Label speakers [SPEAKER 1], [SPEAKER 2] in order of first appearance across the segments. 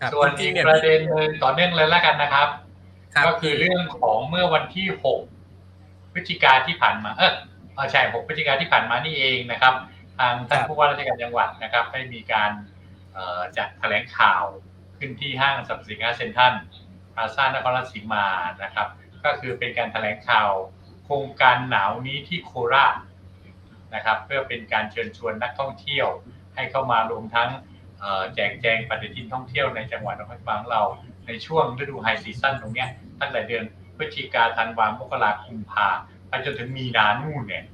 [SPEAKER 1] ครับ
[SPEAKER 2] ส่วน
[SPEAKER 1] จริ
[SPEAKER 2] อี
[SPEAKER 1] ง
[SPEAKER 2] ก
[SPEAKER 1] ๆเนี่ย
[SPEAKER 2] ประเด็นหนึ่งต่อเนื่องเลยแล้วกันนะครับ
[SPEAKER 1] รับ
[SPEAKER 2] ก็คือเรื่องของเมื่อวันที่6พฤศจิกาที่ผ่านมา เออเออใช่6พฤศจิกาที่ผ่านมานี่เองนะครับ ทางท่านผู้ว่าราชการจังหวัดนะครับ ได้มีการเอ่อจัดแถลงข่าวขึ้นที่ห้างสรรพสินค้าเซ็นทรัลพลาซ่านครราชสีมานะครับ ก็คือเป็นการแถลงข่าวโครงการหนาวนี้ที่โคราชนะครับ เพื่อเป็นการเชิญชวนนักท่องเที่ยวให้เข้ามารวมทั้งเอ่อ แจกแจงปฏิทินท่องเที่ยวในจังหวัดนครสวรรค์ของเราในช่วงฤดูไฮซีซั่นตรงเนี้ยตั้งแต่เดือนพฤศจิกาธันวามกราคมพาไปจนถึงมีนานู่นเนี่ย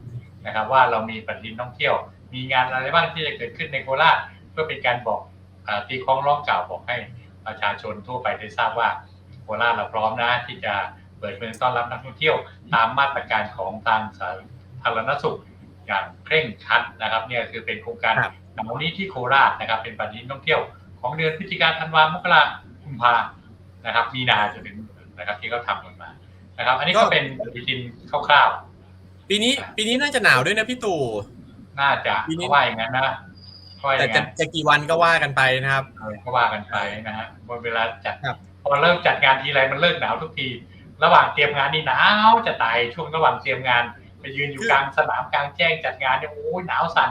[SPEAKER 2] นะครับว่าเรามีปฏิทินท่องเที่ยว มีงานอะไรบ้างที่จะเกิดขึ้นในโคราชเพื่อเป็นการบอกออตีคล้องร้องกล่าวบอกให้ประชาชนทั่วไปได้ทราบว่าโคราชเราพร้อมนะที่จะเปิดเมืองต้อนรับนักท่องเที่ยว ตามมาตรการของทางสาธารณสุขอย่างเคร่งครัดนะครับเนี่ยคือเป็นโครงการ
[SPEAKER 1] ครับ
[SPEAKER 2] หนาวนี้ที่โคราชนะครับ เป็นปฏิทินท่องเที่ยวของเดือนพฤศจิกาธันวามกราคมพานะครับ มีนาจนถึงนะครับที่เขาทำกันมานะครับ อันนี้ก็เป็นปฏิทินคร่าว
[SPEAKER 1] ปีนี้ ปีนี้น่าจะหนาวด้วยนะพี่ตู่
[SPEAKER 2] ๆน่าจะ
[SPEAKER 1] ปีนี้
[SPEAKER 2] เขาว่าอย่างนั้นนะเขาว่าอ
[SPEAKER 1] แต่
[SPEAKER 2] ย่าง
[SPEAKER 1] จะ
[SPEAKER 2] นั้น
[SPEAKER 1] จะกี่วันก็ว่ากันไปนะครับ
[SPEAKER 2] เออเขาว่ากันไปนะฮะพอเวลาจัด
[SPEAKER 1] ครับ
[SPEAKER 2] พอเริ่มจัดงานทีไรมันเลิกหนาวทุกที ระหว่างเตรียมงานนี่หนาวจะตายช่วงระหว่างเตรียมงานไปยืนอยู่
[SPEAKER 1] คือ
[SPEAKER 2] กลางสนามกลางแจ้งจัดงานเนี่ยโอ้ยหนาวสั่น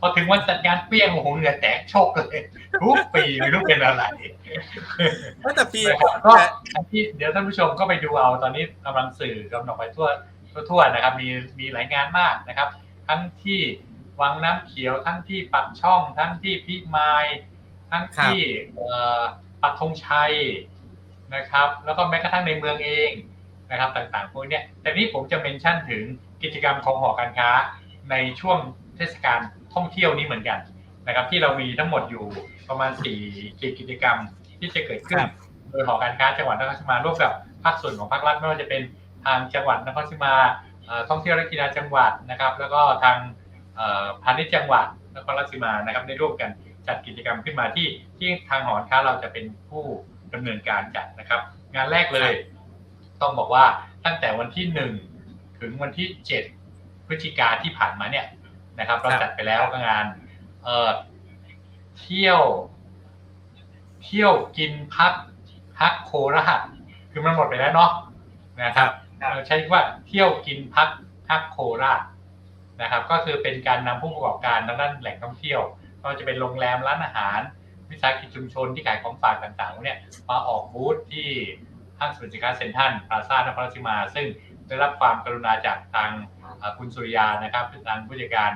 [SPEAKER 2] พอถึงวันจัดงานเปี้ยงโอ้โหเหงื่อแตกโชกเลยทุกปีไม่รู้เป็นอะไร
[SPEAKER 1] แต่ปี
[SPEAKER 2] นะครับก็อันที่เดี๋ยวท่านผู้ชมก็ไปดูเอาตอนนี้กำลังสื่อกำลังไปทั่วทั่วๆนะครับ มีมีหลายงานมากนะครับ ทั้งที่วังน้ำเขียวทั้งที่ปักช่อง ทั้งที่พิมายทั้งที่เอ่อปักธงชัยนะครับ แล้วก็แม้กระทั่งในเมืองเองนะครับ ต่างๆพวกเนี้ยแต่นี้ผมจะเมนชั่นถึงกิจกรรมของหอการค้าในช่วงเทศกาล ท่องเที่ยวนี้เหมือนกันนะครับ ที่เรามีทั้งหมดอยู่ประมาณ4กิจกรรมที่จะเกิดขึ้น
[SPEAKER 1] ครับ
[SPEAKER 2] โดยหอการค้าจังหวัดนครราชสีมาร่วมกับภาคส่วนของภาครัฐไม่ว่าจะเป็นทางจังหวัดนครราชสีมาเอ่อท่องเที่ยวและกีฬาจังหวัดนะครับ แล้วก็ทางเอ่อพาณิชย์จังหวัดนครราชสีมานะครับได้ร่วมกันจัดกิจกรรมขึ้นมาที่ที่ทางหอการค้าเราจะเป็นผู้ดำเนินการจัดนะครับ งานแรกเลย ต้องบอกว่าตั้งแต่วันที่หนึ่งถึงวันที่เจ็ดพฤศจิกาที่ผ่านมาเนี่ย นะครับเราจัดไปแล้วก็งานเอ่อเที่ยว เที่ยวกินพักพักโคราชคือมันหมดไปแล้วเนาะนะครับเราใช้คำว่าเที่ยวกินพักพักโคราชนะครับ ก็คือเป็นการนำผู้ประกอบการทางด้านแหล่งท่องเที่ยวก็จะเป็นโรงแรมร้านอาหาร วิสาหกิจชุมชนที่ขายของฝากต่างๆพวกเนี่ยมาออกบูธที่ห้างสรรพสินค้าเซ็นทรัลพลาซ่านครราชสีมา ซึ่ง ได้รับความกรุณาจากทางคุณสุริยานะครับทางผู้จัดการ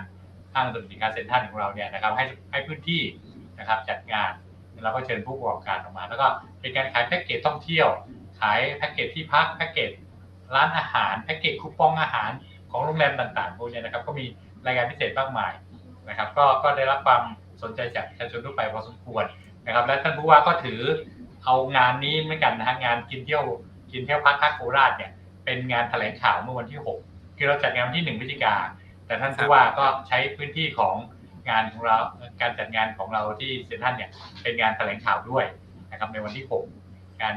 [SPEAKER 2] ห้างสรรพสินค้าเซ็นทรัลของเราเนี่ยนะครับให้ให้พื้นที่นะครับจัดงานเราก็เชิญผู้ประกอบการออกมา แล้วก็เป็นการขายแพ็กเกจท่องเที่ยว ขายแพ็กเกจที่พักแพ็กเกจร้านอาหารแพ็กเกจคูปองอาหารของโรงแรมต่างๆพวกเนี้นะครับก็มีรายการพิเศษมากมายนะครับ ก็ก็ได้รับความสนใจจากประชาชนทั่วไปพอสมควรนะครับ และท่านผู้ว่าก็ถือเอางานนี้เหมือนกันนะฮะงานกินเที่ยวกินเที่ยวพักพักโคราชเนี่ย เป็นงานแถลงข่าวเมื่อวันที่ 6 คือเราจัดงานวันที่1พฤศจิกา แต่ท่านผู้ว่าก็ใช้พื้นที่ของงานของเราการจัดงานของเราที่เซ็นทรัลเนี่ยเป็นงานแถลงข่าวด้วยนะครับในวันที่6การ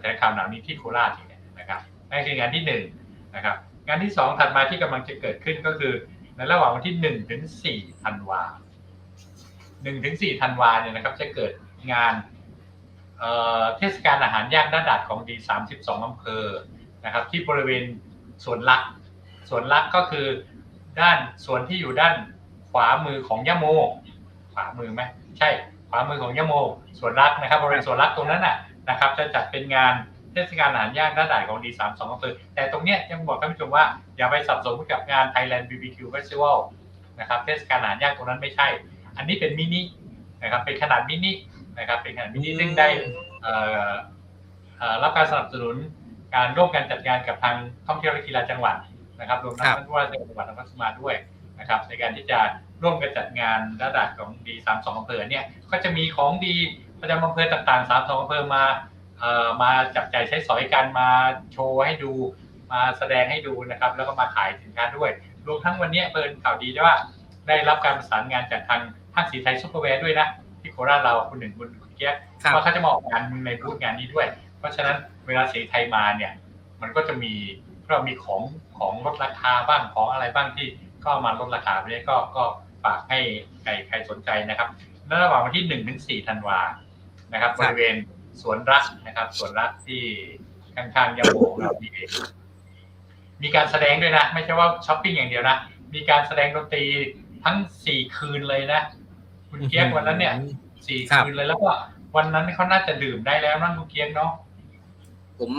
[SPEAKER 2] แถลงข่าวหนาวนี้ที่โคราชเนี่ยนะครับนั่นคืองานที่1นะครับงานที่ 2 ถัดมาที่กำลังจะเกิดขึ้นก็คือ ในระหว่างวันที่1ถึง4ธันวา1ถึง4ธันวาเนี่ยนะครับจะเกิดงานเอ่อเทศกาลอาหารย่างด้านดาดของดี32อำเภอ นะครับ ที่บริเวณสวนลักษณ์สวนลักษณ์ก็คือด้านส่วนที่อยู่ด้านขวามือของยะโม ขวามือไหมใช่ขวามือของยะโมสวนรักนะครับบริเวณสวนรักตรงนั้นน่ะนะครับ จะจัดเป็นงานเทศกาลอาหารย่างด้านด่านของดีสามสองอำเภอแต่ตรงเนี้ยยังบอกท่านผู้ชมว่าอย่าไปสับสนกับงาน Thailand BBQ Festival นะครับเทศกาลอาหารย่างตรงนั้นไม่ใช่ อันนี้เป็นมินินะครับเป็นขนาดมินินะครับเป็นขนาดมินิซึ่งได้เอ่อเอ่อรับการสนับสนุน การร่วมกันจัดงานกับทางท่องเที่ยวและกีฬาจังหวัดนะครับรวมทั้ง
[SPEAKER 1] ครับ
[SPEAKER 2] ท่านผู้ว่าราชการจังหวัดนครราชสีมาด้วยนะครับ ในการที่จะร่วมกันจัดงานระดับของดีสามสองอำเภอเนี่ยก็จะมีของดีประจำอำเภอต่างๆสามสองอำเภอมาเอ่อมาจับจ่ายใช้สอยกันมาโชว์ให้ดูมาแสดงให้ดูนะครับ แล้วก็มาขายสินค้าด้วย รวมทั้งวันนี้เปิดข่าวดีด้วยว่าได้รับการประสานงานจากทางห้างสีไทยซุปเปอร์แวร์ด้วยนะที่โคราชเราคุณหนึ่งคุณคุณเกียร์
[SPEAKER 1] ครับ
[SPEAKER 2] ว่าเขาจะมาออกงานในบูธงานนี้ด้วย เพราะฉะนั้นเวลาสีไทยมาเนี่ย มันก็จะมีเรามีของของลดราคาบ้างของอะไรบ้างที่ก็เอามาลดราคาไปเนี่ยก็ก็ฝากให้ใครใครสนใจนะครับและระหว่างวันที่1ถึง4ธันวานะครับ
[SPEAKER 1] ครับ
[SPEAKER 2] บริเวณสวนรักนะครับสวนรักที่ข้างๆยาโมของเรานี่เองมีการแสดงด้วยนะ ไม่ใช่ว่าช้อปปิ้งอย่างเดียวนะมีการแสดงดนตรีทั้งสี่คืนเลยนะคุณเกียกวันนั้นเนี่ยสี่
[SPEAKER 1] ครับ
[SPEAKER 2] คืนเลยแล้วก็วันนั้นเขาน่าจะดื่มได้แล้วนั่งคุณเกียกเนาะ
[SPEAKER 3] ผม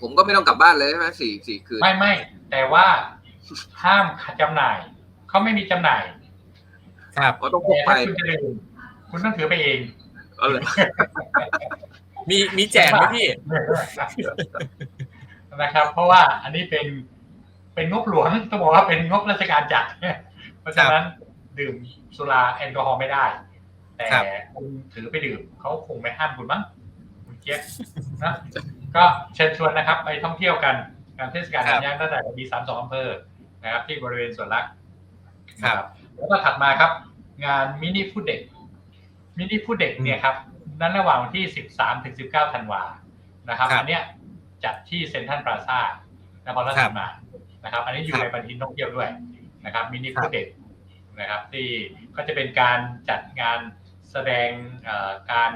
[SPEAKER 3] ผมก็ไม่ต้องกลับบ้านเลยใช่ไหมสี่สี่คืน
[SPEAKER 2] ไม่ไม่แต่ว่าห้ามจำหน่าย เขาไม่มีจำหน่าย
[SPEAKER 1] ครับ
[SPEAKER 3] ก็ต้องพก
[SPEAKER 2] แต่
[SPEAKER 3] ไป
[SPEAKER 2] ถ้าคุณจะดื่มคุณต้องถือไปเอง
[SPEAKER 3] เอาเลย
[SPEAKER 1] มีมีแจกไหมพี่
[SPEAKER 2] นะครับ เพราะว่าอันนี้เป็นเป็นงบหลวงต้องบอกว่าเป็นงบราชการจัด เพราะฉะนั้นดื่มสุราแอลกอฮอล์ไม่ได้ แต่
[SPEAKER 1] ครับ
[SPEAKER 2] คุณถือไปดื่มเขาคงไม่ห้ามคุณมั้งคุณเกียกนะ ก็เชิญชวนนะครับไปท่องเที่ยวกันงานเทศกาล
[SPEAKER 1] ครับ
[SPEAKER 2] น้ำย่างตั้งแต่มีสามสองอำเภอนะครับ ที่บริเวณสวนรัก
[SPEAKER 1] ครับ
[SPEAKER 2] แล้วก็ถัดมาครับ งานมินิฟูดเด็กมินิฟูดเด็กเนี่ยครับนั้นระหว่างวันที่13ถึง19ธันวานะครับ
[SPEAKER 1] ครับ
[SPEAKER 2] อันเนี้ยจัดที่เซ็นทรัลพลาซ่านครราชสีมานะครับ อันนี้อยู่
[SPEAKER 1] ครับ
[SPEAKER 2] ในปฏิทินท่องเที่ยวด้วยนะครับมินิ
[SPEAKER 1] ครั
[SPEAKER 2] ฟู
[SPEAKER 1] บ
[SPEAKER 2] ดเด็กนะครับ ที่ก็จะเป็นการจัดงานแสดงเอ่อการ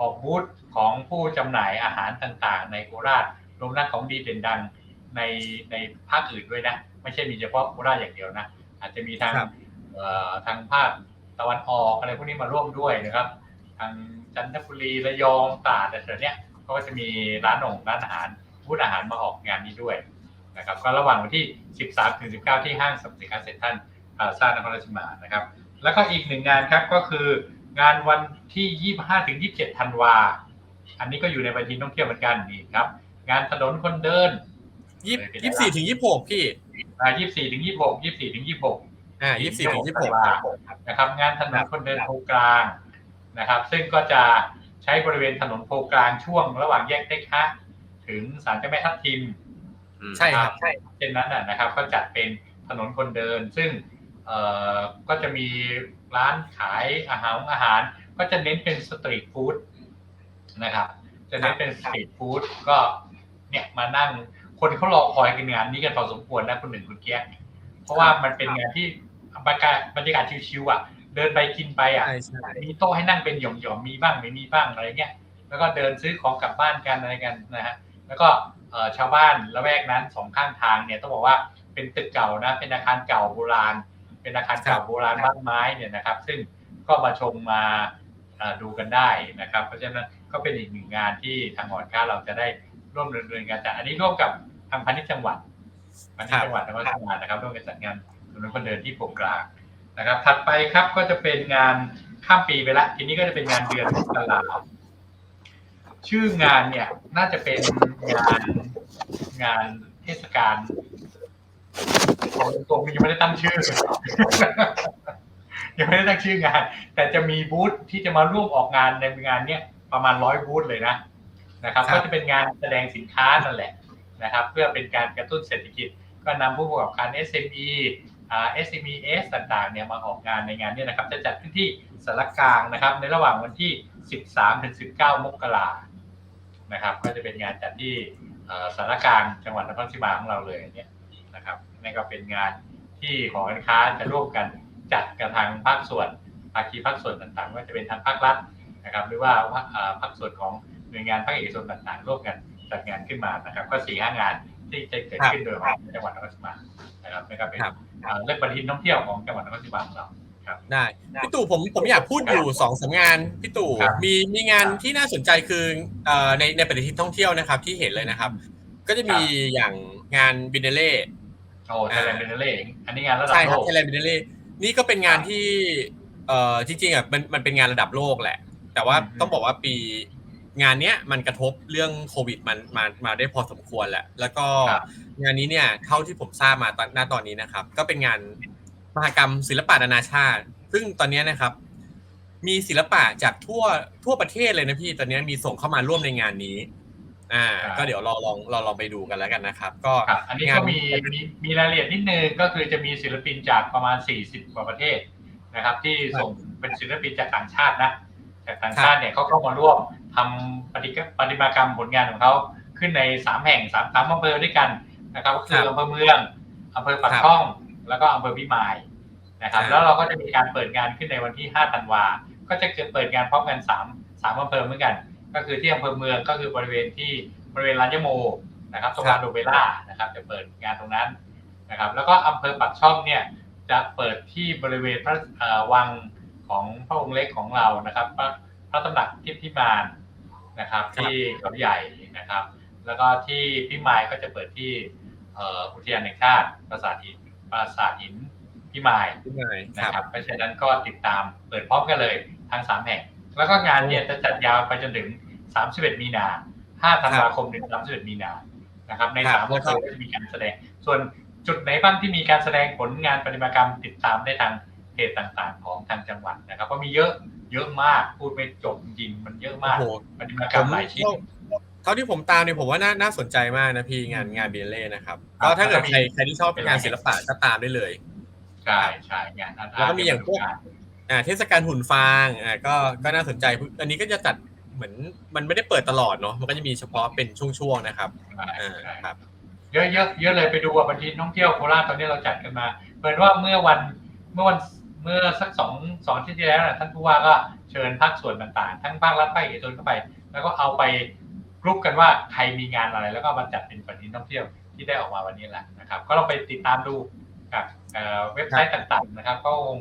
[SPEAKER 2] ออกบูธของผู้จำหน่ายอาหารต่างๆ ในโคราชรวมทั้งของดีเด่นดังในในภาคอื่นด้วยนะ ไม่ใช่มีเฉพาะโคราชอย่างเดียวนะ อาจจะมีทาง
[SPEAKER 1] ครับ
[SPEAKER 2] เอ่อทางภาคตะวันออกอะไรพวกนี้มาร่วมด้วยนะครับ ทางจันทบุรีระยองตราดอะไรเนี้ยเขาก็จะมีร้านองร้านอาหารบูธอาหารมาออกงานนี้ด้วยนะครับก็ระหว่างวันที่ 13ถึง19 ที่ห้างสรรพสินค้าเซ็นทรัลพลาซ่านครราชสีมานะครับ แล้วก็อีกหนึ่งงานครับก็คือ งานวันที่ 25ถึง27 ธันวา อันนี้ก็อยู่ในบัญชีท่องเที่ยวเหมือนกันนี่ครับ งานถนนคนเดิน
[SPEAKER 1] ยี่ยี่สี่ถึงยี่หกพี่
[SPEAKER 2] อ่า24ถึง26 24ถึง26
[SPEAKER 1] อ่ายี่สี่ถึงยี่หก
[SPEAKER 2] นะครับ งานถนนคนเดินโพกลางนะครับ ซึ่งก็จะใช้บริเวณถนนโพกลางช่วงระหว่างแยกเต็กฮะถึงศาลเจ้าแม่ทับทิม
[SPEAKER 1] ใช่ครับ
[SPEAKER 2] ใช่เช่นนั้นนะนะครับ ก็จัดเป็นถนนคนเดิน ซึ่งเอ่อ ก็จะมีร้านขายอาหารอาหาร ก็จะเน้นเป็นสตรีทฟู้ดนะครับจะเน้นเป็นสตรีทฟู้ดก็เนี่ยมานั่งคนเขารอคอยกันงานนี้กันพอสมควรนะคุณหนึ่งคุณเกียกเพราะว่ามันเป็นงานที่บรรยากาศบรรยากาศชิวๆอะ เดินไปกินไปอะ
[SPEAKER 1] ใช่ใช่
[SPEAKER 2] มีโต๊ะให้นั่งเป็นหย่อมๆมีบ้างไม่มีบ้างอะไรเงี้ยแล้วก็เดินซื้อของกลับบ้านกันอะไรกันนะฮะแล้วก็เอ่อชาวบ้านละแวกนั้นสองข้างทางเนี่ยต้องบอกว่าเป็นตึกเก่านะเป็นอาคารเก่าโบราณ เป็นอาคารเก่าโบราณบ้านไม้เนี่ยนะครับ ซึ่งก็มาชมมาเอ่อดูกันได้นะครับ เพราะฉะนั้นก็เป็นอีกหนึ่งงานที่ทางหอการค้าเราจะได้ร่วมดำเนินการจัดอันนี้ร่วมกับทางพาณิชย์จังหวัดพาณิชย์จังหวัดนครราชสีมานะครับร่วมกันจัดงานถนนคนเดินที่โปกกลางนะครับ ถัดไปครับก็จะเป็นงานข้ามปีไปละทีนี้ก็จะเป็นงานเดือนมกราชื่องานเนี่ยน่าจะเป็นงานงานเทศกาล ของตรงๆยังไม่ได้ตั้งชื่อ ยังไม่ได้ตั้งชื่องาน แต่จะมีบูธที่จะมาร่วมออกงานในงานเนี้ยประมาณร้อยบูธเลยนะนะครับ
[SPEAKER 1] ครับ
[SPEAKER 2] ก็จะเป็นงานแสดงสินค้านั่นแหละนะครับ เพื่อเป็นการกระตุ้นเศรษฐกิจ ก็นำผู้ประกอบการ SME อ่า SMES ต่างๆเนี่ยมาออกงานในงานเนี้นะครับ จะจัดขึ้นที่สารกลางนะครับ ในระหว่างวันที่ 13ถึง19 มกรานะครับ ก็จะเป็นงานจัดที่เอ่อสารกลางจังหวัดนครศรีธรรมราชของเราเลยเนี่ยนะครับ นี่ก็เป็นงานที่หอการค้าจะร่วมกันจัดกับทางภาคส่วนภาคีภาคส่วนต่างๆไม่ว่าจะเป็นทางภาครัฐนะครับ หรือว่าเอ่อภาคส่วนของหน่วยงานภาคเอกชนต่างๆ ร่วมกันจัดงานขึ้นมานะครับ ก็สี่ห้างานที่จะเกิดขึ้นโดยรวมในจังหวัดนครศรีธรรมราชนะครับนี่ก็เป็น
[SPEAKER 1] ครับ
[SPEAKER 2] เอ่อเรื่องปฏิทินท่องเที่ยวของจังหวัดนครศรีธรรมราชของเรา
[SPEAKER 1] ได้พี่ตู่ผมผมอยากพูดอยู่สองสามงานพี่ตู่
[SPEAKER 2] ครับ
[SPEAKER 1] มีมีงานที่น่าสนใจคือเอ่อในในปฏิทินท่องเที่ยวนะครับที่เห็นเลยนะครับ ก็จะมีอย่างงานบินเนเล่
[SPEAKER 2] โอ้ไทยแลนด์เบนเล่อันนี้งานระดับ
[SPEAKER 1] ใช่ค
[SPEAKER 2] โล
[SPEAKER 1] รับ
[SPEAKER 2] ก
[SPEAKER 1] ไทยแลนด์บินเนเล่นี่ก็เป็นงานที่เอ่อจริงๆอะมันมันเป็นงานระดับโลกแหละ แต่ว่า
[SPEAKER 2] อืม
[SPEAKER 1] ต้องบอกว่าปีงานเนี้ยมันกระทบเรื่องโควิดมันมามาได้พอสมควรแหละ แล้วก็
[SPEAKER 2] ครับ
[SPEAKER 1] งานนี้เนี่ยเท่าที่ผมทราบมาตอนณตอนนี้นะครับ ก็เป็นงานมหกรรมศิลปะนานาชาติ ซึ่งตอนเนี้ยนะครับ มีศิลปะจากทั่วทั่วประเทศเลยนะพี่ตอนเนี้ยมีส่งเข้ามาร่วมในงานนี้ อ่า
[SPEAKER 2] ครับ
[SPEAKER 1] ก็เดี๋ยวเราลองเราลองไปดูกันแล้วกันนะครับ ก็
[SPEAKER 2] ครับอันนี้ก็มีมีมีรายละเอียดนิดนึงก็คือจะมีศิลปินจากประมาณ 40 กว่าประเทศนะครับ ที่ส่งเป็นศิลปินจากต่างชาตินะจากต่างชาติเนี่ยเขาก็มาร่วมทำปฏิกปฏิมากรรมผลงานของเขาขึ้นในสามแห่งสามสามอำเภอด้วยกันนะครับก็คือ
[SPEAKER 1] ครับ
[SPEAKER 2] อำเภอเมืองอำเภอปากช่อง แล้วก็อำเภอพิมายนะครับ
[SPEAKER 1] ครับ
[SPEAKER 2] แล้วเราก็จะมีการเปิดงานขึ้นในวันที่ 5 ธันวา ก็จะเกิดเปิดงานพร้อมกัน3สามอำเภอเหมือนกัน ก็คือที่อำเภอเมืองก็คือบริเวณที่บริเวณร้านยะโมนะครับตรงลานโดเวล่านะครับจะเปิดงานตรงนั้นนะครับ แล้วก็อำเภอปากช่องเนี่ยจะเปิดที่บริเวณพระเอ่อวังของพระองค์เล็กของเรานะครับพระพระตำหนักทิพย์พิมานนะครับ ที่เขาใหญ่นะครับ แล้วก็ที่พิมายก็จะเปิดที่เอ่ออุทยานแห่งชาติปราสาทหินปราสาทหินพิมาย
[SPEAKER 1] พี่นายค
[SPEAKER 2] นะ
[SPEAKER 1] รับ
[SPEAKER 2] ครับเพราะฉะนั้นก็ติดตามเปิดพร้อมกันเลยทั้งสามแห่ง แล้วก็งานเนี่ยจะจัดยาวไปจนถึง 31มีนา5ธันวาคมถึง31มีนานะครับ ใน
[SPEAKER 1] ครั
[SPEAKER 2] สา
[SPEAKER 1] บ
[SPEAKER 2] มวันก็จะมีการแสดง ส่วนจุดไหนบ้างที่มีการแสดงผลงานประติมากรรมติดตามได้ทางเพจต่างๆ ของทางจังหวัดนะครับก็มีเยอะเยอะมากพูดไม่จบจริงๆมันเยอะมาก
[SPEAKER 1] โอ้โห
[SPEAKER 2] ประติมาก
[SPEAKER 1] ผ
[SPEAKER 2] รรม
[SPEAKER 1] ม
[SPEAKER 2] หลายชิ้น
[SPEAKER 1] เท่าที่ผมตามเนี่ยผมว่าน่าน่าสนใจมากนะพี่งานงานเบียเล่นะครับ
[SPEAKER 2] ครับ
[SPEAKER 1] ก็ถ้าเกิด
[SPEAKER 2] แล้วก็มี
[SPEAKER 1] ใครใครที่ชอบงานศิลปะก็ตามได้เลย
[SPEAKER 2] ใช่ใช่งานอาร์ต
[SPEAKER 1] แล้วก็มีอย่างพวกอ่าเทศกาลหุ่นฟางอ่าก็ก็น่าสนใจอันนี้ก็จะจัด เหมือนมันไม่ได้เปิดตลอดเนาะมันก็จะมีเฉพาะเป็นช่วงๆนะครับ
[SPEAKER 2] ใช่
[SPEAKER 1] อ่า
[SPEAKER 2] ใช่
[SPEAKER 1] ครับ
[SPEAKER 2] เยอะเยอะเยอะเลยไปดูอะบางทีท่องเที่ยวโคราชตอนนี้เราจัดกันมาเปิดว่าเมื่อวันเมื่อวันเมื่อสักสองสองอาที่ที่แล้วนะท่านผู้ว่าก็เชิญภาคส่วนต่างๆ ทั้งภาครัฐภาคเอกชนเข้าไป แล้วก็เอาไปกรุ๊ปกันว่าใครมีงานอะไรแล้วก็มาจัดเป็นปฏิทินท่องเที่ยวที่ได้ออกมาวันนี้แหละนะครับ ก็ลองไปติดตามดูกับเอ่อเว็บไซต์ต่างๆนะครับ ก็คง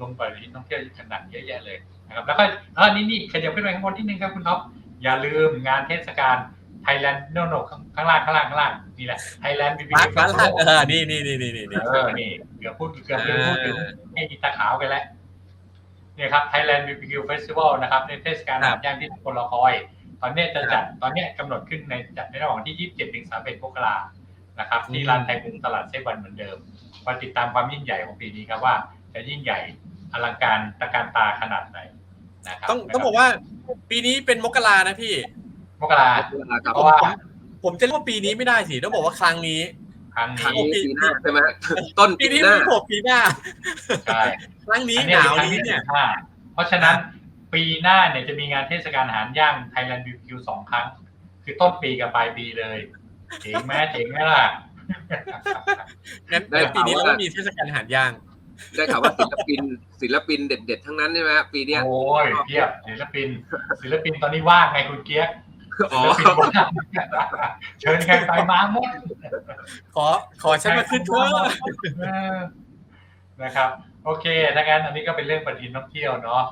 [SPEAKER 2] ลงปฏิทินท่องเที่ยวขนาดเยอะแยะเลย นะครับแล้วก็เออนี่นี่ขยับขึ้นไปข้างบนนิดนึงครับคุณท็อปอย่าลืมงานเทศกาลไทยแลนด์โนโนข้างล่างข้างล่างข้างล่างนี่แหละไทยแลนด์บีบี
[SPEAKER 1] ร้านร้านละเออนี่นี่นี่นี่นี่นี่
[SPEAKER 2] เออนี่เกือบพูดเกือบลืมพูดถึงให้อีตาขาวไปแล้วเนี่ยครับ Thailand BBQ Festival นะครับ ในเทศกาลอาหารย่างที่ทุกคนรอคอย ตอนเนี้ยจะจัดตอนเนี้ยกำหนดขึ้นในจัดในระหว่างวันที่ 27ถึง31มกรานะครับ ที่ลานไทยกรุงตลาดเซวันเหมือนเดิมมาติดตามความยิ่งใหญ่ของปีนี้ครับว่า จะยิ่งใหญ่อลังการตะการตาขนาดไหน นะครับ
[SPEAKER 1] ต้องต้องบอกว่า ปีนี้เป็นมกรานะพี่
[SPEAKER 2] มกรา
[SPEAKER 3] ครับ
[SPEAKER 2] เพราะว่า
[SPEAKER 1] ผมจะเรียกว่าปีนี้ไม่ได้สิต้องบอกว่าครั้งนี้
[SPEAKER 2] ครั้ง
[SPEAKER 3] ครั้ง
[SPEAKER 2] นี้
[SPEAKER 3] นี้ปีหน้าใช่ไหมต้น
[SPEAKER 1] ปี
[SPEAKER 3] ปี
[SPEAKER 1] นี้
[SPEAKER 3] หน้า
[SPEAKER 1] ไม่ผมปีหน้า
[SPEAKER 2] ใช่
[SPEAKER 1] ครั้งนี้
[SPEAKER 2] อัน
[SPEAKER 1] ห
[SPEAKER 2] นี้
[SPEAKER 1] นาว
[SPEAKER 2] เป็นครั้ง
[SPEAKER 1] นี้
[SPEAKER 2] ที่
[SPEAKER 1] เนี่ย
[SPEAKER 2] สิบห้าเพราะฉะนั้นปีหน้าเนี่ยจะมีงานเทศกาลอาหารย่าง Thailand BBQ สองครั้ง คือต้นปีกับปลายปีเลยเจ๋งไหมเจ๋งไหมล่ะ
[SPEAKER 1] งั้น
[SPEAKER 3] ได้
[SPEAKER 1] ปีนี้
[SPEAKER 3] ข่าว
[SPEAKER 1] เรา
[SPEAKER 3] ว่า
[SPEAKER 1] ก็มีเทศกาลอาหารย่าง
[SPEAKER 3] ได้ข่าวว่าศิลปิน ศิลปินเด็ดๆทั้งนั้นใช่ไหมฮะปีเนี้ย
[SPEAKER 2] โอ้ยเพียบศิลปิน ศิลปินตอนนี้ว่างไงคุณเกียร์
[SPEAKER 3] อ๋อ
[SPEAKER 2] ศิลปินว่างเชิญใครไปมาหมด
[SPEAKER 1] ขอขอฉันมาขึ้นเถอะ
[SPEAKER 2] เออนะครับ โอเคถ้างั้นอันนี้ก็เป็นเรื่องปฏิทินท่องเที่ยวเนาะ